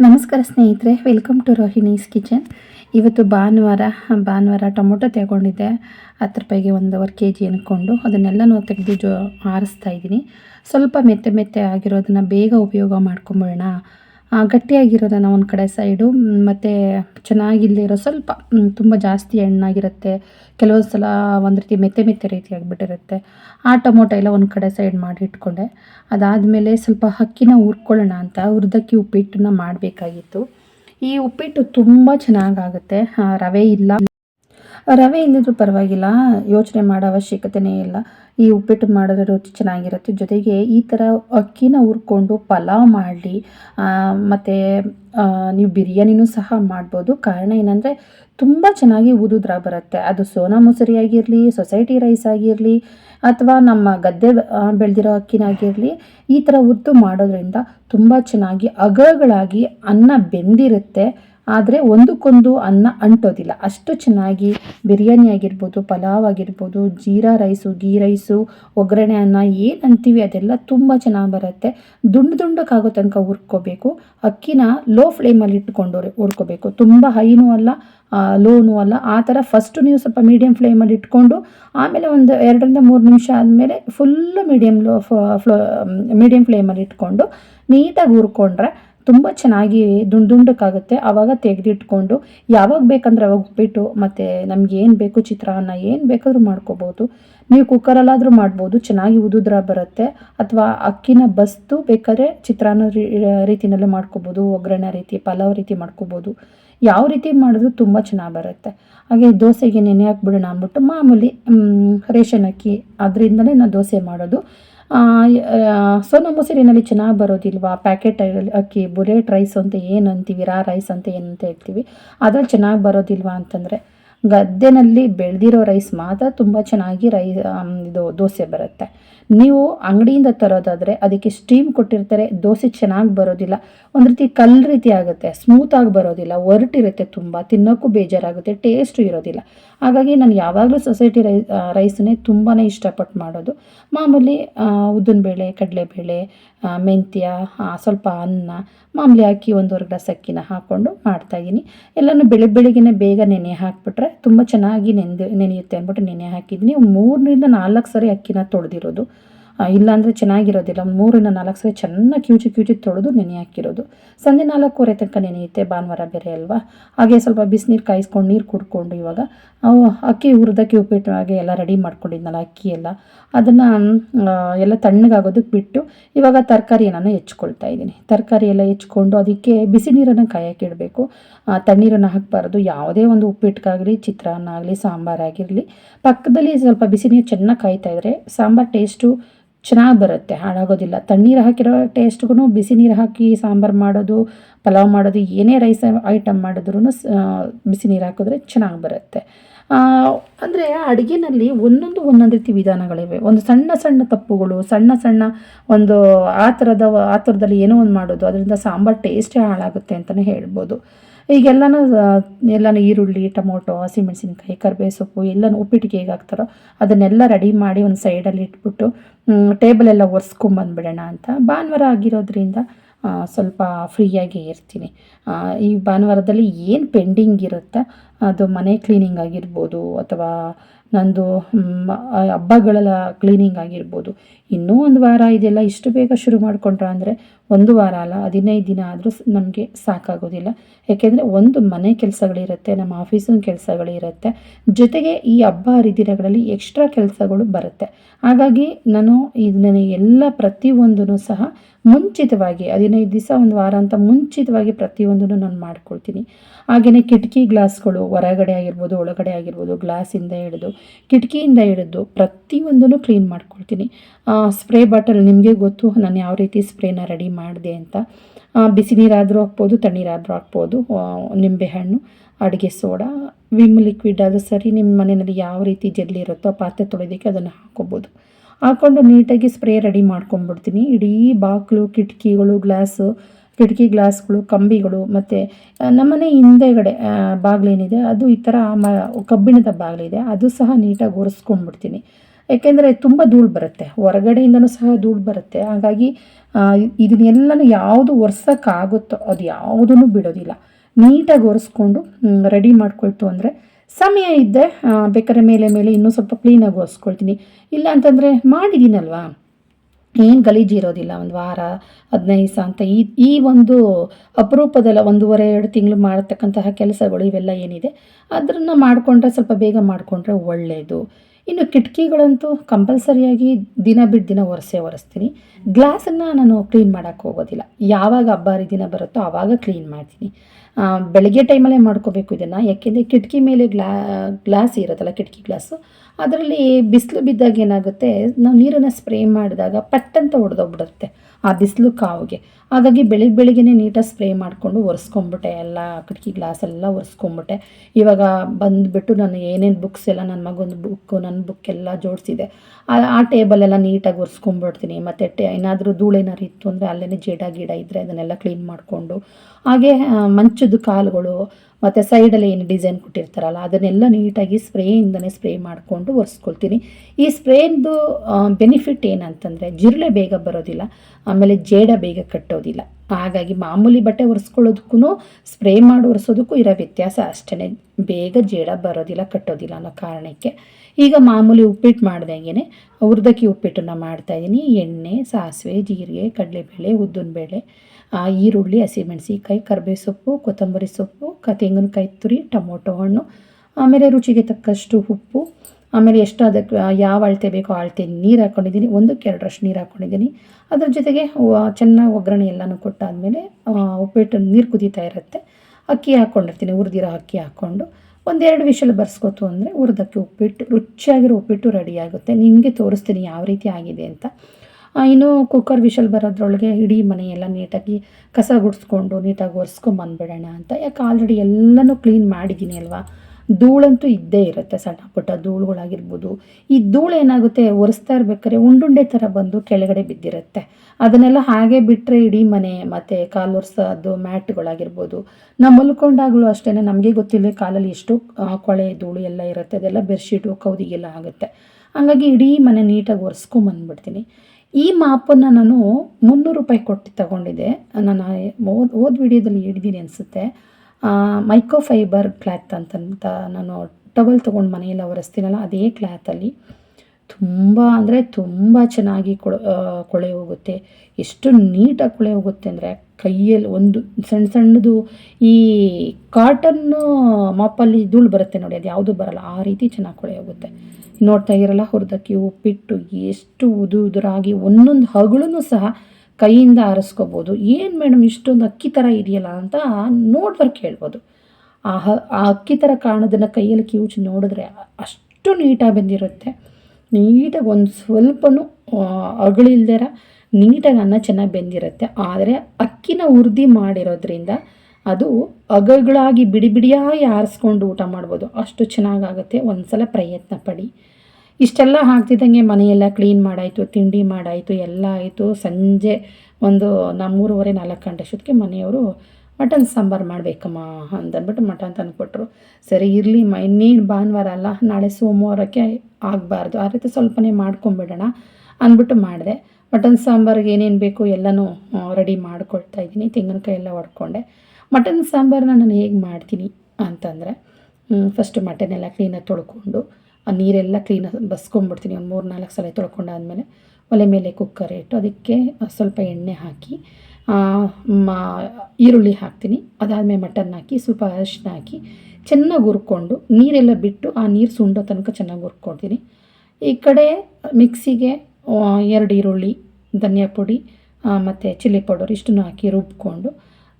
ನಮಸ್ಕಾರ ಸ್ನೇಹಿತರೆ welcome to Rohini's kitchen ಇವತ್ತು ಭಾನುವಾರ ಭಾನುವಾರ ಟೊಮೊಟೊ ತಗೊಂಡಿದ್ದೆ. ಹತ್ತು ರೂಪಾಯಿಗೆ ಒಂದೂವರೆ ಕೆ ಜಿ ಅಂದ್ಕೊಂಡು ಅದನ್ನೆಲ್ಲನೂ ತೆಗೆದು ಜೋ, ಆರಿಸ್ತಾ ಇದ್ದೀನಿ. ಸ್ವಲ್ಪ ಮೆತ್ತೆ ಮೆತ್ತೆ ಆಗಿರೋದನ್ನ ಬೇಗ ಉಪಯೋಗ ಮಾಡ್ಕೊಂಬಿಡೋಣ ಗಟ್ಟಿಯಾಗಿರೋದನ್ನು ಒಂದು ಕಡೆ ಸೈಡು ಮತ್ತು ಚೆನ್ನಾಗಿಲ್ಲದಿರೋ ಸ್ವಲ್ಪ ತುಂಬ ಜಾಸ್ತಿ ಹಣ್ಣಾಗಿರುತ್ತೆ ಕೆಲವೊಂದು ಸಲ ಒಂದು ರೀತಿ ಮೆತ್ತೆ ಮೆತ್ತೆ ರೀತಿ ಆಗಿಬಿಟ್ಟಿರುತ್ತೆ ಆ ಟೊಮೊಟೊ ಎಲ್ಲ ಒಂದು ಕಡೆ ಸೈಡ್ ಮಾಡಿ ಇಟ್ಕೊಂಡೆ. ಅದಾದಮೇಲೆ ಸ್ವಲ್ಪ ಅಕ್ಕಿನ ಹುರ್ಕೊಳ್ಳೋಣ ಅಂತ ಹುರ್ದಕ್ಕಿ ಉಪ್ಪಿಟ್ಟನ್ನ ಮಾಡಬೇಕಾಗಿತ್ತು. ಈ ಉಪ್ಪಿಟ್ಟು ತುಂಬ ಚೆನ್ನಾಗಾಗುತ್ತೆ. ರವೆ ಇಲ್ಲ. ರವೆ ಇಲ್ಲದ್ರೂ ಪರವಾಗಿಲ್ಲ, ಯೋಚನೆ ಮಾಡೋ ಅವಶ್ಯಕತೆನೇ ಇಲ್ಲ. ಈ ಉಪ್ಪಿಟ್ಟು ಮಾಡಿದ್ರೆ ರುಚಿ ಚೆನ್ನಾಗಿರುತ್ತೆ. ಜೊತೆಗೆ ಈ ಥರ ಅಕ್ಕಿನ ಹುರ್ಕೊಂಡು ಪಲಾವ್ ಮಾಡಲಿ ಮತ್ತು ನೀವು ಬಿರಿಯಾನಿನೂ ಸಹ ಮಾಡ್ಬೋದು. ಕಾರಣ ಏನಂದರೆ ತುಂಬ ಚೆನ್ನಾಗಿ ಉದುದ್ರ ಬರುತ್ತೆ. ಅದು ಸೋನಾ ಮೊಸರಿ ಆಗಿರಲಿ, ಸೊಸೈಟಿ ರೈಸ್ ಆಗಿರಲಿ, ಅಥವಾ ನಮ್ಮ ಗದ್ದೆ ಬೆಳೆದಿರೋ ಅಕ್ಕಿನಾಗಿರಲಿ ಈ ಥರ ಉದ್ದು ಮಾಡೋದ್ರಿಂದ ತುಂಬ ಚೆನ್ನಾಗಿ ಅಗಗಳಾಗಿ ಅನ್ನ ಬೆಂದಿರುತ್ತೆ. ಆದರೆ ಒಂದಕ್ಕೊಂದು ಅನ್ನ ಅಂಟೋದಿಲ್ಲ. ಅಷ್ಟು ಚೆನ್ನಾಗಿ ಬಿರಿಯಾನಿ ಆಗಿರ್ಬೋದು, ಪಲಾವ್ ಆಗಿರ್ಬೋದು, ಜೀರಾ ರೈಸು, ಗೀ ರೈಸು, ಒಗ್ಗರಣೆ ಅನ್ನ ಏನು ಅಂತೀವಿ ಅದೆಲ್ಲ ತುಂಬ ಚೆನ್ನಾಗಿ ಬರುತ್ತೆ. ದುಂಡು ದುಂಡಕ್ಕಾಗೋ ತನಕ ಹುರ್ಕೋಬೇಕು. ಅಕ್ಕಿನ ಲೋ ಫ್ಲೇಮಲ್ಲಿ ಇಟ್ಕೊಂಡು ಹುರ್ಕೋಬೇಕು. ತುಂಬ ಹೈನೂ ಅಲ್ಲ ಲೋನು ಅಲ್ಲ. ಆ ಥರ ಫಸ್ಟು ನೀವು ಸ್ವಲ್ಪ ಮೀಡಿಯಮ್ ಫ್ಲೇಮಲ್ಲಿ ಇಟ್ಕೊಂಡು, ಆಮೇಲೆ ಒಂದು ಎರಡರಿಂದ ಮೂರು ನಿಮಿಷ ಆದಮೇಲೆ full medium low flow medium ಫ್ಲೇಮಲ್ಲಿ ಇಟ್ಕೊಂಡು, ನೀಟಾಗಿ ಹುರ್ಕೊಂಡ್ರೆ ತುಂಬ ಚೆನ್ನಾಗಿ ದುಂಡು ದುಂಡಕ್ಕಾಗುತ್ತೆ ಆವಾಗ ತೆಗೆದಿಟ್ಕೊಂಡು ಯಾವಾಗ ಬೇಕಂದ್ರೆ ಅವಾಗ ಉಪ್ಪಿಟ್ಟು, ಮತ್ತು ನಮ್ಗೆ ಏನು ಬೇಕು ಚಿತ್ರಾನ್ನ, ಏನು ಬೇಕಾದರೂ ಮಾಡ್ಕೋಬೋದು. ನೀವು ಕುಕ್ಕರಲ್ಲಾದರೂ ಮಾಡ್ಬೋದು, ಚೆನ್ನಾಗಿ ಉದುದ್ರ ಬರುತ್ತೆ. ಅಥವಾ ಅಕ್ಕಿನ ಬಸ್ತು ಬೇಕಾದ್ರೆ ಚಿತ್ರಾನ್ನ ರೀ, ರೀತಿನಲ್ಲೂ ಮಾಡ್ಕೋಬೋದು, ಒಗ್ಗರಣೆ ರೀತಿ, ಪಲಾವ್ ರೀತಿ ಮಾಡ್ಕೋಬೋದು. ಯಾವ ರೀತಿ ಮಾಡಿದ್ರೂ ತುಂಬ ಚೆನ್ನಾಗಿ ಬರುತ್ತೆ. ಹಾಗೆ ದೋಸೆಗೆ ನೆನೆ ಹಾಕ್ಬಿಡೋಣ ಅಂದ್ಬಿಟ್ಟು ಮಾಮೂಲಿ ರೇಷನ್ ಅಕ್ಕಿ, ಅದರಿಂದಲೇ ನಾನು ದೋಸೆ ಮಾಡೋದು. ಆ, ನಮ್ಮ ಸೋನಾ ಮೊಸರಿನಲ್ಲಿ ಚೆನ್ನಾಗಿ ಬರೋದಿಲ್ವಾ? ಪ್ಯಾಕೆಟ್ ಅಕ್ಕಿ ಬುಲೆಟ್ ರೈಸ್ ಅಂತ ಏನು ಅಂತೀವಿ ರಾ ರೈಸ್ ಅಂತ ಏನು ಅಂತ ಹೇಳ್ತೀವಿ. ಅದ್ರಲ್ಲಿ ಚೆನ್ನಾಗಿ ಬರೋದಿಲ್ವಾ ಅಂತಂದರೆ? ಗದ್ದೆನಲ್ಲಿ ಬೆಳೆದಿರೋ ರೈಸ್ ಮಾತ್ರ ತುಂಬ ಚೆನ್ನಾಗಿ ರೈ ಇದು ದೋಸೆ ಬರುತ್ತೆ. ನೀವು ಅಂಗಡಿಯಿಂದ ತರೋದಾದರೆ ಅದಕ್ಕೆ ಸ್ಟೀಮ್ ಕೊಟ್ಟಿರ್ತಾರೆ, ದೋಸೆ ಚೆನ್ನಾಗಿ ಬರೋದಿಲ್ಲ. ಒಂದು ರೀತಿ ಕಲ್ಲು ರೀತಿ ಆಗುತ್ತೆ ಸ್ಮೂತಾಗಿ ಬರೋದಿಲ್ಲ, ಒರಟಿರುತ್ತೆ ತುಂಬ, ತಿನ್ನೋಕ್ಕೂ ಬೇಜಾರಾಗುತ್ತೆ ಟೇಸ್ಟು ಇರೋದಿಲ್ಲ. ಹಾಗಾಗಿ ನಾನು ಯಾವಾಗಲೂ ಸೊಸೈಟಿ ರೈ ರೈಸನ್ನೇ ತುಂಬಾ ಇಷ್ಟಪಟ್ಟು ಮಾಡೋದು. ಮಾಮೂಲಿ ಉದ್ದಿನಬೇಳೆ, ಕಡಲೆಬೇಳೆ ಮೆಂತ್ಯ ಸ್ವಲ್ಪ ಅನ್ನ, ಮಾಮೂಲಿ ಅಕ್ಕಿ ಒಂದೂವರೆ ಗ್ಲಾಸ್ ಅಕ್ಕಿನ ಹಾಕ್ಕೊಂಡು ಮಾಡ್ತಾಯಿದ್ದೀನಿ ಎಲ್ಲನೂ ಬೆಳಗ್ಗೆ ಬೆಳಿಗ್ಗೆನೇ ಬೇಗ ನೆನೆ ಹಾಕಿಬಿಟ್ರೆ ತುಂಬ ಚೆನ್ನಾಗಿ ನೆಂದು ನೆನೆಯುತ್ತೆ ಅಂದ್ಬಿಟ್ಟು ನೆನೆ ಹಾಕಿದ್ದೀನಿ. ಮೂರರಿಂದ ನಾಲ್ಕು ಸರಿ ಅಕ್ಕಿನ ತೊಳೆದಿರೋದು. ಇಲ್ಲಾಂದರೆ ಚೆನ್ನಾಗಿರೋದಿಲ್ಲ. ಒಂದು ಮೂರರಿಂದ ನಾಲ್ಕು ಸರಿ ಚೆನ್ನಾಗಿ ಕ್ಯೂಚಿ ಕ್ಯೂಚಿ ತೊಳೆದು ನೆನೆ ಹಾಕಿರೋದು. ಸಂಜೆ ನಾಲ್ಕೂವರೆ ತನಕ ನೆನೆಯುತ್ತೆ ಭಾನುವಾರ ಬೇರೆ ಅಲ್ವಾ? ಹಾಗೆ ಸ್ವಲ್ಪ ಬಿಸಿನೀರು ಕಾಯಿಸ್ಕೊಂಡು, ನೀರು ಕುಡ್ಕೊಂಡು ಇವಾಗ ಅಕ್ಕಿ ಹುರಿದಕ್ಕೆ ಉಪ್ಪಿಟ್ಟು ಹಾಗೆ ಎಲ್ಲ ರೆಡಿ ಮಾಡ್ಕೊಂಡಿದ್ನಲ್ಲ, ಅಕ್ಕಿ ಎಲ್ಲ. ಅದನ್ನು ಎಲ್ಲ ತಣ್ಣಗಾಗೋದಕ್ಕೆ ಬಿಟ್ಟು ಇವಾಗ ತರಕಾರಿ ನಾನು ಹೆಚ್ಕೊಳ್ತಾ ಇದ್ದೀನಿ. ತರಕಾರಿ ಎಲ್ಲ ಹೆಚ್ಕೊಂಡು ಅದಕ್ಕೆ ಬಿಸಿ ನೀರನ್ನು ಕಾಯಕ್ಕೆ ಇಡಬೇಕು. ತಣ್ಣೀರನ್ನು ಹಾಕಬಾರ್ದು. ಯಾವುದೇ ಒಂದು ಉಪ್ಪಿಟ್ಟಿಗಾಗಲಿ ಚಿತ್ರಾನ್ನ ಆಗಲಿ ಸಾಂಬಾರಾಗಿರಲಿ ಪಕ್ಕದಲ್ಲಿ ಸ್ವಲ್ಪ ಬಿಸಿ ನೀರು ಚೆನ್ನಾಗಿ ಕಾಯ್ತಾ ಇದ್ದರೆ ಸಾಂಬಾರು ಟೇಸ್ಟು ಚೆನ್ನಾಗಿ ಬರುತ್ತೆ, ಹಾಳಾಗೋದಿಲ್ಲ. ತಣ್ಣೀರು ಹಾಕಿರೋ ಟೇಸ್ಟ್ಗೂ ಬಿಸಿ ನೀರು ಹಾಕಿ ಸಾಂಬಾರು ಮಾಡೋದು, ಪಲಾವ್ ಮಾಡೋದು, ಏನೇ ರೈಸ್ ಐಟಮ್ ಮಾಡಿದ್ರೂ ಬಿಸಿ ನೀರು ಹಾಕಿದ್ರೆ ಚೆನ್ನಾಗಿ ಬರುತ್ತೆ. ಅಂದರೆ ಅಡುಗೆನಲ್ಲಿ ಒಂದೊಂದು ಒಂದೊಂದು ರೀತಿ ವಿಧಾನಗಳಿವೆ. ಒಂದು ಸಣ್ಣ ಸಣ್ಣ ತಪ್ಪುಗಳು, ಸಣ್ಣ ಸಣ್ಣ ಒಂದು ಆ ಥರದ ಆ ಥರದಲ್ಲಿ ಏನೋ ಒಂದು ಮಾಡೋದು, ಅದರಿಂದ ಸಾಂಬಾರು ಟೇಸ್ಟೇ ಹಾಳಾಗುತ್ತೆ ಅಂತಲೇ ಹೇಳ್ಬೋದು. ಈಗೆಲ್ಲನೂ ಎಲ್ಲನೂ ಈರುಳ್ಳಿ, ಟೊಮೊಟೊ, ಹಸಿಮೆಣಸಿನ್ಕಾಯಿ ಕರಿಬೇವು ಸೊಪ್ಪು ಎಲ್ಲನೂ ಉಪ್ಪಿಟ್ಟಿಗೆ ಹೇಗೆ ಹಾಕ್ತಾರೋ ಅದನ್ನೆಲ್ಲ ರೆಡಿ ಮಾಡಿ ಒಂದು ಸೈಡಲ್ಲಿ ಇಟ್ಬಿಟ್ಟು ಟೇಬಲೆಲ್ಲ ಒರೆಸ್ಕೊಂಬಂದ್ಬಿಡೋಣ ಅಂತ. ಭಾನುವಾರ ಆಗಿರೋದ್ರಿಂದ ಸ್ವಲ್ಪ ಫ್ರೀಯಾಗಿ ಇರ್ತೀನಿ. ಈ ಭಾನುವಾರದಲ್ಲಿ ಏನು ಪೆಂಡಿಂಗ್ ಇರುತ್ತೆ ಅದು ಮನೆ ಕ್ಲೀನಿಂಗ್ ಆಗಿರ್ಬೋದು ಅಥವಾ ನಂದು ಹಬ್ಬಗಳೆಲ್ಲ ಕ್ಲೀನಿಂಗ್ ಆಗಿರ್ಬೋದು. ಇನ್ನೂ ಒಂದು ವಾರ ಇದೆಲ್ಲ ಇಷ್ಟು ಬೇಗ ಶುರು ಮಾಡಿಕೊಂಡ್ರ ಅಂದರೆ ಒಂದು ವಾರ ಅಲ್ಲ, ಹದಿನೈದು ದಿನ ಆದರೂ ನಮಗೆ ಸಾಕಾಗೋದಿಲ್ಲ. ಯಾಕೆಂದರೆ ಒಂದು ಮನೆ ಕೆಲಸಗಳಿರುತ್ತೆ, ನಮ್ಮ ಆಫೀಸಿನ ಕೆಲಸಗಳಿರುತ್ತೆ. ಜೊತೆಗೆ ಈ ಹಬ್ಬ ಹರಿದಿನಗಳಲ್ಲಿ ಎಕ್ಸ್ಟ್ರಾ ಕೆಲಸಗಳು ಬರುತ್ತೆ. ಹಾಗಾಗಿ ನಾನು ಇದನ್ನ ಎಲ್ಲ ಪ್ರತಿಯೊಂದೂ ಸಹ ಮುಂಚಿತವಾಗಿ, ಹದಿನೈದು ದಿವಸ ಒಂದು ವಾರ ಅಂತ ಮುಂಚಿತವಾಗಿ ಪ್ರತಿಯೊಂದನ್ನು ನಾನು ಮಾಡ್ಕೊಳ್ತೀನಿ. ಹಾಗೆಯೇ ಕಿಟಕಿ ಗ್ಲಾಸ್ಗಳು ಹೊರಗಡೆ ಆಗಿರ್ಬೋದು, ಒಳಗಡೆ ಆಗಿರ್ಬೋದು, ಗ್ಲಾಸಿಂದ ಹಿಡಿದು ಕಿಟಕಿಯಿಂದ ಹಿಡಿದು ಪ್ರತಿಯೊಂದನ್ನು ಕ್ಲೀನ್ ಮಾಡ್ಕೊಳ್ತೀನಿ. ಸ್ಪ್ರೇ ಬಾಟಲ್ ನಿಮಗೆ ಗೊತ್ತು, ನಾನು ಯಾವ ರೀತಿ ಸ್ಪ್ರೇನ ರೆಡಿ ಮಾಡಿದೆ ಅಂತ. ಬಿಸಿ ನೀರಾದರೂ ಹಾಕ್ಬೋದು, ತಣ್ಣೀರಾದರೂ ಹಾಕ್ಬೋದು ನಿಂಬೆಹಣ್ಣು ಅಡುಗೆ ಸೋಡಾ, ವಿಮ್ ಲಿಕ್ವಿಡ್ ಆದರೂ ಸರಿ, ನಿಮ್ಮ ಮನೆಯಲ್ಲಿ ಯಾವ ರೀತಿ ಜೆಲ್ಲಿ ಇರುತ್ತೋ ಪಾತ್ರೆ ತೊಳೆಯೋದಕ್ಕೆ ಅದನ್ನು ಹಾಕೋಬೋದು ಹಾಕ್ಕೊಂಡು ನೀಟಾಗಿ ಸ್ಪ್ರೇ ರೆಡಿ ಮಾಡ್ಕೊಂಡ್ಬಿಡ್ತೀನಿ. ಇಡೀ ಬಾಕ್ಲು, ಕಿಟಕಿಗಳು, ಗ್ಲಾಸು ಕಿಟಕಿ ಗ್ಲಾಸ್ಗಳು, ಕಂಬಿಗಳು ಮತ್ತು ನಮ್ಮನೆ ಹಿಂದೆಗಡೆ ಬಾಗಿಲೇನಿದೆ, ಅದು ಈ ಥರ ಮ, ಕಬ್ಬಿಣದ ಬಾಗಿಲಿದೆ, ಅದು ಸಹ ನೀಟಾಗಿ ಒರೆಸ್ಕೊಂಡ್ಬಿಡ್ತೀನಿ. ಯಾಕೆಂದರೆ ತುಂಬ ಧೂಳು ಬರುತ್ತೆ, ಹೊರಗಡೆಯಿಂದನೂ ಸಹ ಧೂಳು ಬರುತ್ತೆ, ಹಾಗಾಗಿ ಇದನ್ನೆಲ್ಲನೂ ಯಾವುದು ಒರೆಸೋಕ್ಕಾಗುತ್ತೋ, ಅದು ಯಾವುದನ್ನು ಬಿಡೋದಿಲ್ಲ. ನೀಟಾಗಿ ಒರೆಸ್ಕೊಂಡು ರೆಡಿ ಮಾಡಿಕೊಳ್ತು ಅಂದರೆ, ಸಮಯ ಇದ್ದೆ ಬೇಕಾದ್ರೆ ಮೇಲೆ ಮೇಲೆ ಇನ್ನೂ ಸ್ವಲ್ಪ ಕ್ಲೀನಾಗಿ ಒರೆಸ್ಕೊಳ್ತೀನಿ. ಇಲ್ಲ ಅಂತಂದರೆ ಮಾಡಿದ್ದೀನಲ್ವಾ ಏನು ಗಲೀಜು ಇರೋದಿಲ್ಲ, ಒಂದು ವಾರ, ಹದಿನೈದು ದಿವಸ ಅಂತ. ಈ ಈ ಒಂದು ಅಪರೂಪದಲ್ಲ, ಒಂದೂವರೆ, ಎರಡು ತಿಂಗಳು ಮಾಡತಕ್ಕಂತಹ ಕೆಲಸಗಳು ಇವೆಲ್ಲ ಏನಿದೆ ಅದನ್ನು ಮಾಡಿಕೊಂಡ್ರೆ ಸ್ವಲ್ಪ ಬೇಗ ಮಾಡಿಕೊಂಡ್ರೆ ಒಳ್ಳೆಯದು ಇನ್ನು ಕಿಟಕಿಗಳಂತೂ ಕಂಪಲ್ಸರಿಯಾಗಿ ದಿನ ಬಿಟ್ಟು ದಿನ ಒರೆಸೇ ಒರೆಸ್ತೀನಿ. ಗ್ಲಾಸನ್ನು ನಾನು ಕ್ಲೀನ್ ಮಾಡೋಕ್ಕೆ ಹೋಗೋದಿಲ್ಲ. ಯಾವಾಗ ಹಬ್ಬ ಹರಿದಿನ ಬರುತ್ತೋ ಆವಾಗ ಕ್ಲೀನ್ ಮಾಡ್ತೀನಿ. ಬೆಳಗ್ಗೆ ಟೈಮಲ್ಲೇ ಮಾಡ್ಕೋಬೇಕು ಇದನ್ನು. ಯಾಕೆಂದರೆ ಕಿಟಕಿ ಮೇಲೆ ಗ್ಲಾ, ಗ್ಲಾಸ್ ಇರುತ್ತಲ್ಲ ಕಿಟಕಿ ಗ್ಲಾಸು ಅದರಲ್ಲಿ ಬಿಸಿಲು ಬಿದ್ದಾಗ ಏನಾಗುತ್ತೆ, ನಾವು ನೀರನ್ನು ಸ್ಪ್ರೇ ಮಾಡಿದಾಗ ಪಟ್ಟಂತ ಹೊಡೆದೋಗ್ಬಿಡುತ್ತೆ ಆ ಬಿಸಿಲು ಕಾವಿಗೆ. ಹಾಗಾಗಿ ಬೆಳಿಗ್ಗೆ ಬೆಳಿಗ್ಗೆ ನೀಟಾಗಿ ಸ್ಪ್ರೇ ಮಾಡಿಕೊಂಡು ಒರೆಸ್ಕೊಂಬಿಟ್ಟೆ, ಎಲ್ಲ ಕಿಟಕಿ ಗ್ಲಾಸ್ ಎಲ್ಲ ಒರೆಸ್ಕೊಂಬಿಟ್ಟೆ. ಇವಾಗ ಬಂದುಬಿಟ್ಟು ನಾನು ಏನೇನು ಬುಕ್ಸ್ ಎಲ್ಲ ನನ್ನ ಮಗೊಂದು ಬುಕ್ಕು ನನ್ನ ಬುಕ್ ಎಲ್ಲ ಜೋಡಿಸಿದೆ. ಆ ಟೇಬಲ್ ಎಲ್ಲ ನೀಟಾಗಿ ಒರೆಸ್ಕೊಂಬಿಡ್ತೀನಿ. ಮತ್ತು ಟೆ, ಏನಾದರೂ ಧೂಳೇನಾರು ಇತ್ತು ಅಂದರೆ ಅಲ್ಲೇ ಜೇಡ ಗಿಡ ಇದ್ದರೆ ಅದನ್ನೆಲ್ಲ ಕ್ಲೀನ್ ಮಾಡಿಕೊಂಡು. ಹಾಗೆ ಮಂಚದ ಕಾಲುಗಳು ಮತ್ತು ಸೈಡಲ್ಲಿ ಏನು ಡಿಸೈನ್ ಕೊಟ್ಟಿರ್ತಾರಲ್ಲ ಅದನ್ನೆಲ್ಲ ನೀಟಾಗಿ ಸ್ಪ್ರೇಯಿಂದನೇ ಸ್ಪ್ರೇ ಮಾಡಿಕೊಂಡು ಒರೆಸ್ಕೊಳ್ತೀನಿ. ಈ ಸ್ಪ್ರೇದು ಬೆನಿಫಿಟ್ ಏನಂತಂದರೆ ಜಿರಳೆ ಬೇಗ ಬರೋದಿಲ್ಲ ಆಮೇಲೆ ಜೇಡ ಬೇಗ ಕಟ್ಟೋದಿಲ್ಲ. ಹಾಗಾಗಿ ಮಾಮೂಲಿ ಬಟ್ಟೆ ಒರೆಸ್ಕೊಳ್ಳೋದಕ್ಕೂ ಸ್ಪ್ರೇ ಮಾಡಿ ಒರೆಸೋದಕ್ಕೂ ಇರೋ ವ್ಯತ್ಯಾಸ ಅಷ್ಟೇ ಬೇಗ ಜೇಡ ಬರೋದಿಲ್ಲ ಕಟ್ಟೋದಿಲ್ಲ ಅನ್ನೋ ಕಾರಣಕ್ಕೆ. ಈಗ ಮಾಮೂಲಿ ಉಪ್ಪಿಟ್ಟು ಮಾಡ್ದಂಗೆ ಹುರ್ದಕ್ಕಿ ಉಪ್ಪಿಟ್ಟನ್ನು ಮಾಡ್ತಾಯಿದ್ದೀನಿ ಎಣ್ಣೆ ಸಾಸಿವೆ ಜೀರಿಗೆ ಕಡಲೆಬೇಳೆ ಉದ್ದಿನಬೇಳೆ ಆ, ಈರುಳ್ಳಿ ಹಸಿಮೆಣಸಿಕಾಯಿ ಕರಿಬೇವು ಸೊಪ್ಪು ಕೊತ್ತಂಬರಿ ಸೊಪ್ಪು ಕ ತೆಂಗಿನಕಾಯಿ ತುರಿ ಟೊಮೊಟೊ ಹಣ್ಣು ಆಮೇಲೆ ರುಚಿಗೆ ತಕ್ಕಷ್ಟು ಉಪ್ಪು ಆಮೇಲೆ ಎಷ್ಟು ಅದಕ್ಕೆ ಯಾವ ಅಳತೆ ಬೇಕೋ ಅಳತೆ ನೀರು ಹಾಕ್ಕೊಂಡಿದ್ದೀನಿ ಒಂದಕ್ಕೆ ಎರಡರಷ್ಟು ನೀರು ಹಾಕ್ಕೊಂಡಿದ್ದೀನಿ ಅದ್ರ ಜೊತೆಗೆ ಚೆನ್ನಾಗಿ ಒಗ್ಗರಣೆ ಎಲ್ಲನೂ ಕೊಟ್ಟಾದಮೇಲೆ ಉಪ್ಪಿಟ್ಟು ನೀರು ಕುದೀತಾ ಇರುತ್ತೆ ಅಕ್ಕಿ ಹಾಕ್ಕೊಂಡಿರ್ತೀನಿ ಹುರಿದಿರೋ ಅಕ್ಕಿ ಹಾಕ್ಕೊಂಡು. ಒಂದೆರಡು ವಿಷಲ್ ಬರ್ಸ್ಕೊತು ಅಂದರೆ ಹುರಿದಕ್ಕೆ ಉಪ್ಪಿಟ್ಟು ರುಚಿಯಾಗಿರೋ ಉಪ್ಪಿಟ್ಟು ರೆಡಿ ಆಗುತ್ತೆ. ನಿಮಗೆ ತೋರಿಸ್ತೀನಿ ಯಾವ ರೀತಿ ಆಗಿದೆ ಅಂತ. ಆ, ಇನ್ನು ಕುಕ್ಕರ್ ವಿಷಲ್ ಬರೋದ್ರೊಳಗೆ ಇಡೀ ಮನೆ ಎಲ್ಲ ನೀಟಾಗಿ ಕಸ ಗುಡಿಸ್ಕೊಂಡು ನೀಟಾಗಿ ಒರೆಸ್ಕೊಂಬಂದ್ಬಿಡೋಣ ಅಂತ. ಯಾಕೆ ಆಲ್ರೆಡಿ ಎಲ್ಲನೂ ಕ್ಲೀನ್ ಮಾಡಿದ್ದೀನಿ ಅಲ್ವಾ? ಧೂಳಂತೂ ಇದ್ದೇ ಇರುತ್ತೆ, ಸಣ್ಣ ಪುಟ್ಟ ಧೂಳುಗಳಾಗಿರ್ಬೋದು. ಈ ಧೂಳು ಏನಾಗುತ್ತೆ? ಒರೆಸ್ತಾ ಇರ್ಬೇಕಾದ್ರೆ ಉಂಡುಂಡೆ ಥರ ಬಂದು ಕೆಳಗಡೆ ಬಿದ್ದಿರುತ್ತೆ. ಅದನ್ನೆಲ್ಲ ಹಾಗೆ ಬಿಟ್ಟರೆ ಇಡೀ ಮನೆ, ಮತ್ತು ಕಾಲು ಒರೆಸೋದು, ಮ್ಯಾಟ್ಗಳಾಗಿರ್ಬೋದು. ನಾವು ಮಲ್ಕೊಂಡಾಗಲೂ ಅಷ್ಟೇ ನಮಗೆ ಗೊತ್ತಿಲ್ಲ ಕಾಲಲ್ಲಿ ಎಷ್ಟು ಕೊಳೆ, ಧೂಳು ಎಲ್ಲ ಇರುತ್ತೆ. ಅದೆಲ್ಲ ಬೆಡ್ಶೀಟು, ಕೌದಿಗೆಲ್ಲ ಆಗುತ್ತೆ. ಹಾಗಾಗಿ ಇಡೀ ಮನೆ ನೀಟಾಗಿ ಒರೆಸ್ಕೊಂಬಂದ್ಬಿಡ್ತೀನಿ. ಈ ಮಾಪನ್ನು ನಾನು ಮುನ್ನೂರು ರೂಪಾಯಿ ಕೊಟ್ಟು ತಗೊಂಡಿದ್ದೆ. ನಾನು ಓದ್ ಓದ್ ವಿಡಿಯೋದಲ್ಲಿ ಹಿಡಿದೀನಿ ಅನಿಸುತ್ತೆ. ಮೈಕ್ರೋ ಫೈಬರ್ ಕ್ಲಾತ್ ಅಂತಂತ ನಾನು ಟವಲ್ ತೊಗೊಂಡು ಮನೆಯಲ್ಲಿ ಒರೆಸ್ತೀನಲ್ಲ ಅದೇ ಕ್ಲಾತಲ್ಲಿ ತುಂಬ ಅಂದರೆ ತುಂಬ ಚೆನ್ನಾಗಿ ಕೊಳೆ ಕೊಳೆ ಹೋಗುತ್ತೆ. ಎಷ್ಟು ನೀಟಾಗಿ ಕೊಳೆ ಹೋಗುತ್ತೆ ಅಂದರೆ ಕೈಯಲ್ಲಿ ಒಂದು ಸಣ್ಣ ಸಣ್ಣದು ಈ ಕಾಟನ್ನು ಮಾಪಲ್ಲಿ ಧೂಳು ಬರುತ್ತೆ ನೋಡಿ, ಅದು ಯಾವುದು ಬರಲ್ಲ, ಆ ರೀತಿ ಚೆನ್ನಾಗಿ ಕೊಳೆ ಹೋಗುತ್ತೆ. ನೋಡ್ತಾ ಇರಲ್ಲ, ಹುರಿದಕ್ಕಿ ಉಪ್ಪಿಟ್ಟು ಎಷ್ಟು ಉದು ಉದುರಾಗಿ ಒಂದೊಂದು ಹಗಳೂ ಸಹ ಕೈಯಿಂದ ಆರಿಸ್ಕೋಬೋದು. ಏನು ಮೇಡಮ್, ಇಷ್ಟೊಂದು ಅಕ್ಕಿ ಥರ ಇದೆಯಲ್ಲ ಅಂತ ನೋಡ್ಬರ್ಕ್ ಕೇಳ್ಬೋದು. ಆ ಹ, ಆ ಅಕ್ಕಿ ಥರ ಕಾಣೋದನ್ನು ಕೈಯಲ್ಲಿ ಕಿವುಚಿ ನೋಡಿದ್ರೆ ಅಷ್ಟು ನೀಟಾಗಿ ಬಂದಿರುತ್ತೆ. ನೀಟಾಗಿ ಒಂದು ಸ್ವಲ್ಪನೂ ಅಗಳಿಲ್ದಿರ ನೀಟಾಗಿ ಅನ್ನ ಚೆನ್ನಾಗಿ ಬೆಂದಿರುತ್ತೆ. ಆದರೆ ಅಕ್ಕಿನ ಉರ್ದಿ ಮಾಡಿರೋದ್ರಿಂದ ಅದು ಅಗಗಳಾಗಿ ಬಿಡಿ ಬಿಡಿಯಾಗಿ ಆರಿಸ್ಕೊಂಡು ಊಟ ಮಾಡ್ಬೋದು. ಅಷ್ಟು ಚೆನ್ನಾಗಾಗುತ್ತೆ. ಒಂದು ಸಲ ಪ್ರಯತ್ನ ಪಡಿ. ಇಷ್ಟೆಲ್ಲ ಹಾಕ್ತಿದ್ದಂಗೆ ಮನೆಯೆಲ್ಲ ಕ್ಲೀನ್ ಮಾಡಾಯಿತು, ತಿಂಡಿ ಮಾಡಾಯಿತು, ಎಲ್ಲ ಆಯಿತು. ಸಂಜೆ ಒಂದು ನಾ ಮೂರುವರೆ ನಾಲ್ಕು ಗಂಟೆ ಅಷ್ಟೊತ್ತಿಗೆ ಮನೆಯವರು ಮಟನ್ ಸಾಂಬಾರು ಮಾಡಬೇಕಮ್ಮ ಅಂತಂದ್ಬಿಟ್ಟು ಮಟನ್ ತಂದುಕೊಟ್ರು. ಸರಿ, ಇರಲಿ ಮ ಇನ್ನೇನು ಭಾನುವಾರ ಅಲ್ಲ, ನಾಳೆ ಸೋಮವಾರಕ್ಕೆ ಆಗಬಾರ್ದು. ಆ ರೀತಿ ಸ್ವಲ್ಪನೇ ಮಾಡ್ಕೊಂಬಿಡೋಣ ಅಂದ್ಬಿಟ್ಟು ಮಾಡಿದೆ. ಮಟನ್ ಸಾಂಬಾರಿಗೆ ಏನೇನು ಬೇಕು ಎಲ್ಲನೂ ರೆಡಿ ಮಾಡ್ಕೊಳ್ತಾ ಇದ್ದೀನಿ. ತೆಂಗಿನಕಾಯಿ ಎಲ್ಲ ಹೊಡ್ಕೊಂಡೆ ಮಟನ್ ಸಾಂಬಾರನ್ನ ನಾನು ಹೇಗೆ ಮಾಡ್ತೀನಿ ಅಂತಂದರೆ ಫಸ್ಟು ಮಟನ್ ಎಲ್ಲ ಕ್ಲೀನಾಗಿ ತೊಳ್ಕೊಂಡು, ಆ ನೀರೆಲ್ಲ ಕ್ಲೀನಾಗಿ ಬಸ್ಕೊಂಬಿಡ್ತೀನಿ. ಒಂದು ಮೂರು ನಾಲ್ಕು ಸಲ ತೊಳ್ಕೊಂಡಾದ್ಮೇಲೆ ಒಲೆ ಮೇಲೆ ಕುಕ್ಕರ್ ಇಟ್ಟು, ಅದಕ್ಕೆ ಸ್ವಲ್ಪ ಎಣ್ಣೆ ಹಾಕಿ ಈರುಳ್ಳಿ ಹಾಕ್ತೀನಿ. ಅದಾದಮೇಲೆ ಮಟನ್ ಹಾಕಿ, ಸ್ವಲ್ಪ ಅರಿಶಿನ ಹಾಕಿ, ಚೆನ್ನಾಗಿ ಹುರ್ಕೊಂಡು ನೀರೆಲ್ಲ ಬಿಟ್ಟು ಆ ನೀರು ಸುಂಡೋ ತನಕ ಚೆನ್ನಾಗಿ ಹುರ್ಕೊಡ್ತೀನಿ. ಈ ಕಡೆ ಮಿಕ್ಸಿಗೆ ಎರಡು ಈರುಳ್ಳಿ, ಧನಿಯಾ ಪುಡಿ ಮತ್ತು ಚಿಲ್ಲಿ ಪೌಡರ್ ಇಷ್ಟನ್ನು ಹಾಕಿ ರುಬ್ಕೊಂಡು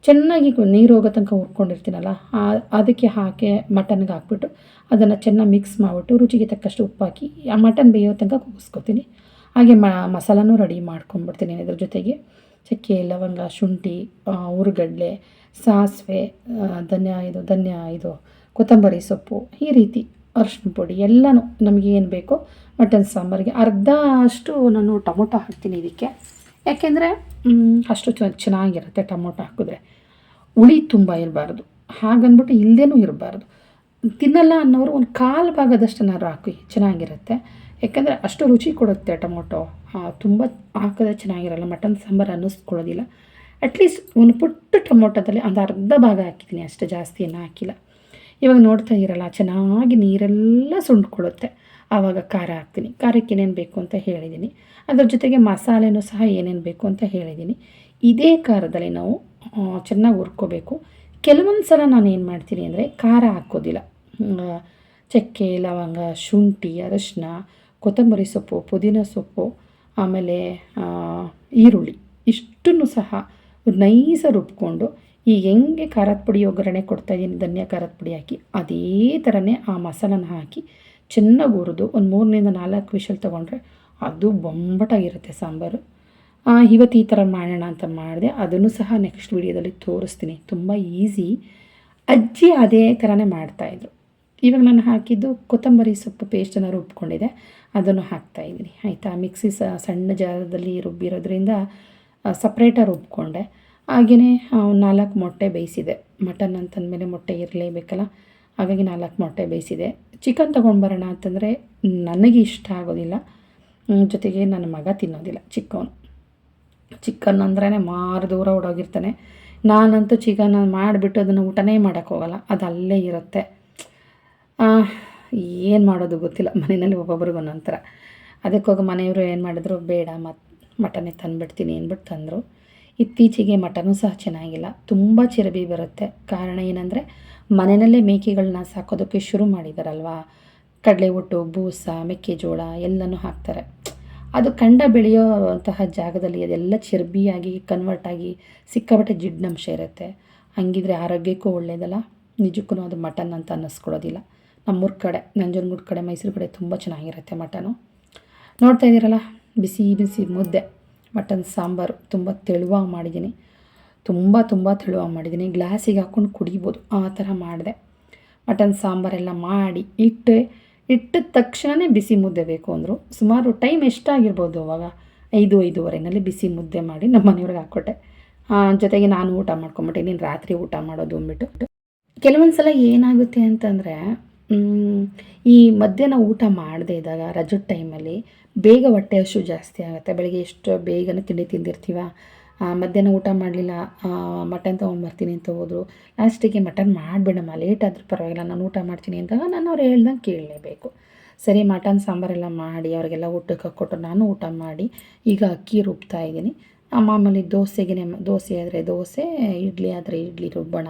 ಚೆನ್ನಾಗಿ ನೀರು ಹೋಗೋ ತನಕ ಹುರ್ಕೊಂಡಿರ್ತೀನಲ್ಲ ಅದಕ್ಕೆ ಹಾಕಿ ಮಟನ್ಗೆ ಹಾಕ್ಬಿಟ್ಟು ಅದನ್ನು ಚೆನ್ನಾಗಿ ಮಿಕ್ಸ್ ಮಾಡಿಬಿಟ್ಟು ರುಚಿಗೆ ತಕ್ಕಷ್ಟು ಉಪ್ಪು ಹಾಕಿ, ಆ ಮಟನ್ ಬೇಯೋ ತನಕ ಕೂಗಿಸ್ಕೊತೀನಿ ಹಾಗೆ ಮಸಾಲನೂ ರೆಡಿ ಮಾಡ್ಕೊಂಡ್ಬಿಡ್ತೀನಿ ಇದ್ರ ಜೊತೆಗೆ. ಚಕ್ಕೆ, ಲವಂಗ, ಶುಂಠಿ ಹುರ್ಗಡ್ಲೆ ಸಾಸಿವೆ ಧನ್ಯ ಇದು ಧನ್ಯ ಇದು, ಕೊತ್ತಂಬರಿ ಸೊಪ್ಪು, ಈ ರೀತಿ ಅರಿಶಿನ ಪುಡಿ ಎಲ್ಲನೂ ನಮಗೆ ಏನು ಬೇಕೋ ಮಟನ್ ಸಾಂಬಾರಿಗೆ ಅರ್ಧ ಅಷ್ಟು ನಾನು ಟೊಮೊಟೊ ಹಾಕ್ತೀನಿ ಇದಕ್ಕೆ. ಯಾಕೆಂದರೆ ಅಷ್ಟು ಚೆನ್ನಾಗಿರುತ್ತೆ ಟೊಮೊಟೊ ಹಾಕಿದ್ರೆ. ಹುಳಿ ತುಂಬ ಇರಬಾರ್ದು. ಹಾಗಂದ್ಬಿಟ್ಟು ಇಲ್ಲದೇನೂ ಇರಬಾರ್ದು. ತಿನ್ನಲ್ಲ ಅನ್ನೋರು ಒಂದು ಕಾಲು ಭಾಗದಷ್ಟು ಭಾಗದಷ್ಟನ್ನಾದ್ರು ಹಾಕಿ ಚೆನ್ನಾಗಿರುತ್ತೆ. ಯಾಕಂದರೆ ಅಷ್ಟು ರುಚಿ ಕೊಡುತ್ತೆ ಟೊಮೊಟೊ. ತುಂಬ ಹಾಕಿದ್ರೆ ಚೆನ್ನಾಗಿರಲ್ಲ, ಮಟನ್ ಸಾಂಬಾರು ಅನ್ನಿಸ್ಕೊಳ್ಳೋದಿಲ್ಲ. ಅಟ್ಲೀಸ್ಟ್ ಒಂದು ಪುಟ್ಟ ಟೊಮೊಟೊದಲ್ಲಿ ಒಂದು ಅರ್ಧ ಭಾಗ ಹಾಕಿದ್ದೀನಿ, ಅಷ್ಟು ಜಾಸ್ತಿ ಏನು ಹಾಕಿಲ್ಲ. ಇವಾಗ ನೋಡ್ತಾ ಇರಲ್ಲ, ಚೆನ್ನಾಗಿ ನೀರೆಲ್ಲ ಸುಂಡ್ಕೊಳ್ಳುತ್ತೆ. ಆವಾಗ ಖಾರ ಹಾಕ್ತೀನಿ. ಖಾರಕ್ಕೆ ಏನೇನು ಬೇಕು ಅಂತ ಹೇಳಿದ್ದೀನಿ. ಅದ್ರ ಜೊತೆಗೆ ಮಸಾಲೆನೂ ಸಹ ಏನೇನು ಬೇಕು ಅಂತ ಹೇಳಿದ್ದೀನಿ. ಇದೇ ಖಾರದಲ್ಲಿ ನಾವು ಚೆನ್ನಾಗಿ ಹುರ್ಕೋಬೇಕು. ಕೆಲವೊಂದು ಸಲ ನಾನು ಏನು ಮಾಡ್ತೀನಿ ಅಂದರೆ ಖಾರ ಹಾಕೋದಿಲ್ಲ. ಚಕ್ಕೆ, ಲವಂಗ, ಶುಂಠಿ, ಅರಶಿನ ಕೊತ್ತಂಬರಿ ಸೊಪ್ಪು, ಪುದೀನ ಸೊಪ್ಪು, ಆಮೇಲೆ ಈರುಳ್ಳಿ. ಇಷ್ಟನ್ನು ಸಹ ನೈಸ ರುಬ್ಕೊಂಡು ಈಗ ಹೆಂಗೆ ಖಾರದ ಪುಡಿ ಒಗ್ಗರಣೆ ಕೊಡ್ತಾಯಿದ್ದೀನಿ ಧನ್ಯ ಖಾರದ ಪುಡಿ ಹಾಕಿ, ಅದೇ ಥರನೇ ಆ ಮಸಾಲನ ಹಾಕಿ ಚೆನ್ನಾಗಿ ಹುರಿದು ಒಂದು ಮೂರರಿಂದ ನಾಲ್ಕು ವಿಷಲ್ ತೊಗೊಂಡ್ರೆ ಅದು ಬೊಂಬಟಾಗಿರುತ್ತೆ ಸಾಂಬಾರು. ಇವತ್ತು ಈ ಥರ ಮಾಡೋಣ ಅಂತ ಮಾಡಿದೆ. ಅದನ್ನು ಸಹ ನೆಕ್ಸ್ಟ್ ವೀಡಿಯೋದಲ್ಲಿ ತೋರಿಸ್ತೀನಿ. ತುಂಬ ಈಸಿ ಅಜ್ಜಿ ಅದೇ ಥರನೇ ಮಾಡ್ತಾಯಿದ್ರು ಇವಾಗ ನಾನು ಹಾಕಿದ್ದು ಕೊತ್ತಂಬರಿ ಸೊಪ್ಪು ಪೇಸ್ಟನ್ನು ರುಬ್ಕೊಂಡಿದೆ. ಅದನ್ನು ಹಾಕ್ತಾಯಿದ್ದೀನಿ ಆಯಿತಾ? ಮಿಕ್ಸಿ ಸಣ್ಣ ಜಾರದಲ್ಲಿ ರುಬ್ಬಿರೋದ್ರಿಂದ ಸಪ್ರೇಟಾಗಿ ರುಬ್ಕೊಂಡೆ. ಹಾಗೆಯೇ ನಾಲ್ಕು ಮೊಟ್ಟೆ ಬೇಯಿಸಿದೆ. ಮಟನ್ ಅಂತಂದಮೇಲೆ ಮೊಟ್ಟೆ ಇರಲೇಬೇಕಲ್ಲ? ಹಾಗಾಗಿ ನಾಲ್ಕು ಮೊಟ್ಟೆ ಬೇಯಿಸಿದೆ. ಚಿಕನ್ ತೊಗೊಂಡ್ಬರೋಣ ಅಂತಂದರೆ ನನಗೆ ಇಷ್ಟ ಆಗೋದಿಲ್ಲ. ಜೊತೆಗೆ ನನ್ನ ಮಗ ತಿನ್ನೋದಿಲ್ಲ ಚಿಕನ್ ಚಿಕನ್ ಅಂದ್ರೇ ಮಾರು ದೂರ ಓಡೋಗಿರ್ತಾನೆ. ನಾನಂತೂ ಚಿಕನ್ ಮಾಡಿಬಿಟ್ಟು ಅದನ್ನು ಊಟನೇ ಮಾಡೋಕ್ಕೋಗಲ್ಲ ಅದು ಅಲ್ಲೇ ಇರುತ್ತೆ. ಏನು ಮಾಡೋದು ಗೊತ್ತಿಲ್ಲ. ಮನೆಯಲ್ಲಿ ಒಬ್ಬೊಬ್ರಿಗೆ ಒಂದೊಂಥರ. ಥರ ಅದಕ್ಕೋಗಿ ಮನೆಯವರು ಏನು ಮಾಡಿದ್ರು, ಬೇಡ ಮತ್ತು ಮಟನೇ ತಂದುಬಿಡ್ತೀನಿ ಅಂದ್ಬಿಟ್ಟು ತಂದರು. ಇತ್ತೀಚೆಗೆ ಮಟನು ಸಹ ಚೆನ್ನಾಗಿಲ್ಲ. ತುಂಬ ಚಿರಬಿ ಬರುತ್ತೆ. ಕಾರಣ ಏನಂದರೆ, ಮನೆಯಲ್ಲೇ ಮೇಕೆಗಳನ್ನ ಸಾಕೋದಕ್ಕೆ ಶುರು ಮಾಡಿದಾರಲ್ವಾ? ಕಡಲೆ ಒಟ್ಟು ಬೂಸ, ಮೆಕ್ಕೆಜೋಳ ಎಲ್ಲನೂ ಹಾಕ್ತಾರೆ. ಅದು ಕಂಡ ಬೆಳೆಯೋಂತಹ ಜಾಗದಲ್ಲಿ ಅದೆಲ್ಲ ಚರ್ಬಿಯಾಗಿ ಕನ್ವರ್ಟ್ ಆಗಿ ಸಿಕ್ಕಾಪಟ್ಟೆ ಜಿಡ್ನಂಶ ಇರುತ್ತೆ. ಹಂಗಿದ್ರೆ ಆರೋಗ್ಯಕ್ಕೂ ಒಳ್ಳೆಯದಲ್ಲ ನಿಜಕ್ಕೂ ಅದು ಮಟನ್ ಅಂತ ಅನ್ನಿಸ್ಕೊಡೋದಿಲ್ಲ ನಮ್ಮೂರ ಕಡೆ, ನಂಜನಗೂಡು ಕಡೆ, ಮೈಸೂರು ಕಡೆ ತುಂಬ ಚೆನ್ನಾಗಿರುತ್ತೆ ಮಟನು. ನೋಡ್ತಾ ಇದ್ದೀರಲ್ಲ, ಬಿಸಿ ಬಿಸಿ ಮುದ್ದೆ, ಮಟನ್, ಸಾಂಬಾರು, ತುಂಬ ತೆಳುವಾಗಿ ಮಾಡಿದ್ದೀನಿ. ತುಂಬ ತುಂಬ ತೆಳುವಾಗಿ ಮಾಡಿದ್ದೀನಿ. ಗ್ಲಾಸಿಗೆ ಹಾಕ್ಕೊಂಡು ಕುಡಿಬೋದು, ಆ ಥರ ಮಾಡಿದೆ. ಮಟನ್ ಸಾಂಬಾರೆಲ್ಲ ಮಾಡಿ ಇಟ್ಟು ಇಟ್ಟ ತಕ್ಷಣವೇ ಬಿಸಿ ಮುದ್ದೆ ಬೇಕು ಅಂದರು. ಸುಮಾರು ಟೈಮ್ ಎಷ್ಟಾಗಿರ್ಬೋದು ಅವಾಗ? ಐದು, ಐದೂವರೆನಲ್ಲಿ ಬಿಸಿ ಮುದ್ದೆ ಮಾಡಿ ನಮ್ಮ ಮನೆಯವ್ರಿಗೆ ಹಾಕ್ಕೊಟ್ಟೆ. ಜೊತೆಗೆ ನಾನು ಊಟ ಮಾಡ್ಕೊಂಬಿಟ್ಟೆ. ನೀನು ರಾತ್ರಿ ಊಟ ಮಾಡೋದು ಅಂದ್ಬಿಟ್ಟು. ಕೆಲವೊಂದು ಸಲ ಏನಾಗುತ್ತೆ ಅಂತಂದರೆ ಈ ಮಧ್ಯಾಹ್ನ ಊಟ ಮಾಡದೇ ಇದ್ದಾಗ ರಜದ ಟೈಮಲ್ಲಿ ಬೇಗ ಹೊಟ್ಟೆ ಹಸು ಜಾಸ್ತಿ ಆಗುತ್ತೆ. ಬೆಳಗ್ಗೆ ಎಷ್ಟು ಬೇಗನೆ ತಿಂಡಿ ತಿಂದಿರ್ತೀವ? ಮಧ್ಯಾಹ್ನ ಊಟ ಮಾಡಲಿಲ್ಲ ಮಟನ್ ತೊಗೊಂಬರ್ತೀನಿ ಅಂತ ಹೋದರು. ಲಾಸ್ಟಿಗೆ ಮಟನ್ ಮಾಡಿಬಿಡಮ್ಮ ಲೇಟ್ ಆದರೂ ಪರವಾಗಿಲ್ಲ, ನಾನು ಊಟ ಮಾಡ್ತೀನಿ ಅಂದಾಗ ನಾನು ಅವ್ರು ಹೇಳ್ದಂಗೆ ಕೇಳಲೇಬೇಕು. ಸರಿ ಮಟನ್ ಸಾಂಬಾರೆಲ್ಲ ಮಾಡಿ, ಅವರಿಗೆಲ್ಲ ಊಟಕ್ಕೆ ಹಾಕ್ಕೊಟ್ಟು ನಾನು ಊಟ ಮಾಡಿ, ಈಗ ಅಕ್ಕಿ ರುಬ್ತಾ ಇದ್ದೀನಿ. ಮಾಮೂಲಿ ದೋಸೆಗೆ ದೋಸೆ ಆದರೆ ದೋಸೆ, ಇಡ್ಲಿ ಆದರೆ ಇಡ್ಲಿ ರುಬ್ಬೋಣ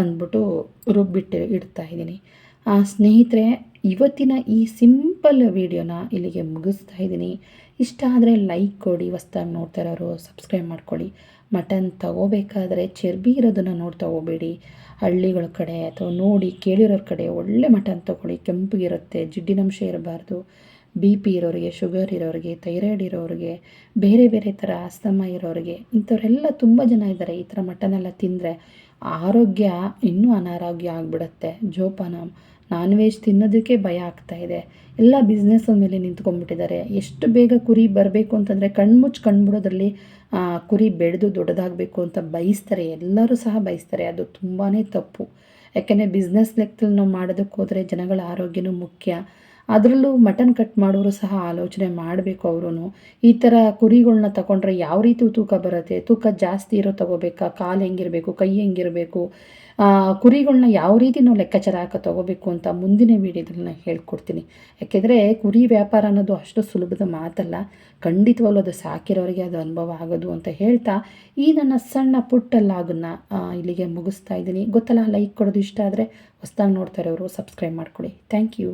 ಅಂದ್ಬಿಟ್ಟು ರುಬ್ಬಿಟ್ಟು ಇಡ್ತಾ ಇದ್ದೀನಿ. ಸ್ನೇಹಿತರೆ, ಇವತ್ತಿನ ಈ ಸಿಂಪಲ್ ವೀಡಿಯೋನ ಇಲ್ಲಿಗೆ ಮುಗಿಸ್ತಾ ಇದ್ದೀನಿ. ಇಷ್ಟ ಆದರೆ ಲೈಕ್ ಕೊಡಿ, ಹೊಸ್ದಾಗಿ ನೋಡ್ತಾ ಇರೋರು ಸಬ್ಸ್ಕ್ರೈಬ್ ಮಾಡ್ಕೊಳ್ಳಿ. ಮಟನ್ ತಗೋಬೇಕಾದ್ರೆ ಚರ್ಬಿ ಇರೋದನ್ನು ನೋಡಿ ತಗೋಬೇಡಿ ಹಳ್ಳಿಗಳ ಕಡೆ ಅಥವಾ ನೋಡಿ ಕೇಳಿರೋರ ಕಡೆ ಒಳ್ಳೆ ಮಟನ್ ತೊಗೊಳ್ಳಿ. ಕೆಂಪಗಿರುತ್ತೆ ಜಿಡ್ಡಿನಂಶ ಇರಬಾರ್ದು. ಬಿ ಪಿ ಇರೋರಿಗೆ ಶುಗರ್ ಇರೋರಿಗೆ ಥೈರಾಯ್ಡ್ ಇರೋರಿಗೆ, ಬೇರೆ ಬೇರೆ ಥರ ಅಸ್ತಮ ಇರೋರಿಗೆ, ಇಂಥವರೆಲ್ಲ ತುಂಬ ಜನ ಇದ್ದಾರೆ. ಈ ಥರ ಮಟನೆಲ್ಲ ತಿಂದರೆ ಆರೋಗ್ಯ ಇನ್ನೂ ಅನಾರೋಗ್ಯ ಆಗಿಬಿಡುತ್ತೆ. ಜೋಪಾನ ನಾನ್ ವೆಜ್ ತಿನ್ನೋದಕ್ಕೆ ಭಯ ಆಗ್ತಾ ಇದೆ. ಎಲ್ಲ ಬಿಸ್ನೆಸ್ ಮೇಲೆ ನಿಂತ್ಕೊಂಡ್ಬಿಟ್ಟಿದ್ದಾರೆ. ಎಷ್ಟು ಬೇಗ ಕುರಿ ಬರಬೇಕು ಅಂತಂದರೆ ಕಣ್ಮುಚ್ಚಿ ಕಣ್ಬಿಡೋದ್ರಲ್ಲಿ ಕುರಿ ಬೆಳೆದು ದೊಡ್ಡದಾಗಬೇಕು ಅಂತ ಬಯಸ್ತಾರೆ. ಎಲ್ಲರೂ ಸಹ ಬಯಸ್ತಾರೆ. ಅದು ತುಂಬಾ ತಪ್ಪು. ಯಾಕೆಂದರೆ ಬಿಸ್ನೆಸ್ ಲೆಕ್ಕದಲ್ಲಿ ನಾವು ಮಾಡೋದಕ್ಕೆ ಹೋದರೆ ಜನಗಳ ಆರೋಗ್ಯನೂ ಮುಖ್ಯ. ಅದರಲ್ಲೂ ಮಟನ್ ಕಟ್ ಮಾಡೋರು ಸಹ ಆಲೋಚನೆ ಮಾಡಬೇಕು ಅವರು ಈ ಥರ ಕುರಿಗಳನ್ನ ತಗೊಂಡ್ರೆ ಯಾವ ರೀತಿ ತೂಕ ಬರುತ್ತೆ? ತೂಕ ಜಾಸ್ತಿ ಇರೋ ತಗೋಬೇಕಾ? ಕಾಲು ಹೆಂಗಿರಬೇಕು? ಕೈ ಹೆಂಗಿರಬೇಕು? ಕುರಿಗಳನ್ನ ಯಾವ ರೀತಿ ನಾವು ಲೆಕ್ಕಾಚಾರ ಹಾಕೋ ತಗೋಬೇಕು ಅಂತ ಮುಂದಿನ ವೀಡಿಯೋದಲ್ಲಿ ನಾನು ಹೇಳ್ಕೊಡ್ತೀನಿ. ಯಾಕೆಂದರೆ ಕುರಿ ವ್ಯಾಪಾರ ಅನ್ನೋದು ಅಷ್ಟು ಸುಲಭದ ಮಾತಲ್ಲ. ಖಂಡಿತವಾಗ್ಲೂ ಅದು ಸಾಕಿರೋರಿಗೆ ಅದು ಅನುಭವ ಆಗೋದು ಅಂತ ಹೇಳ್ತಾ ಈ ನನ್ನ ಸಣ್ಣ ಪುಟ್ಟ ಲಾಗನ್ನ ಇಲ್ಲಿಗೆ ಮುಗಿಸ್ತಾ ಇದ್ದೀನಿ. ಗೊತ್ತಲ್ಲ ಲೈಕ್ ಕೊಡೋದು ಇಷ್ಟ ಆದರೆ ಹೊಸ್ದಾಗಿ ನೋಡ್ತಾರೆ ಅವರು ಸಬ್ಸ್ಕ್ರೈಬ್ ಮಾಡ್ಕೊಳ್ಳಿ ಥ್ಯಾಂಕ್ ಯು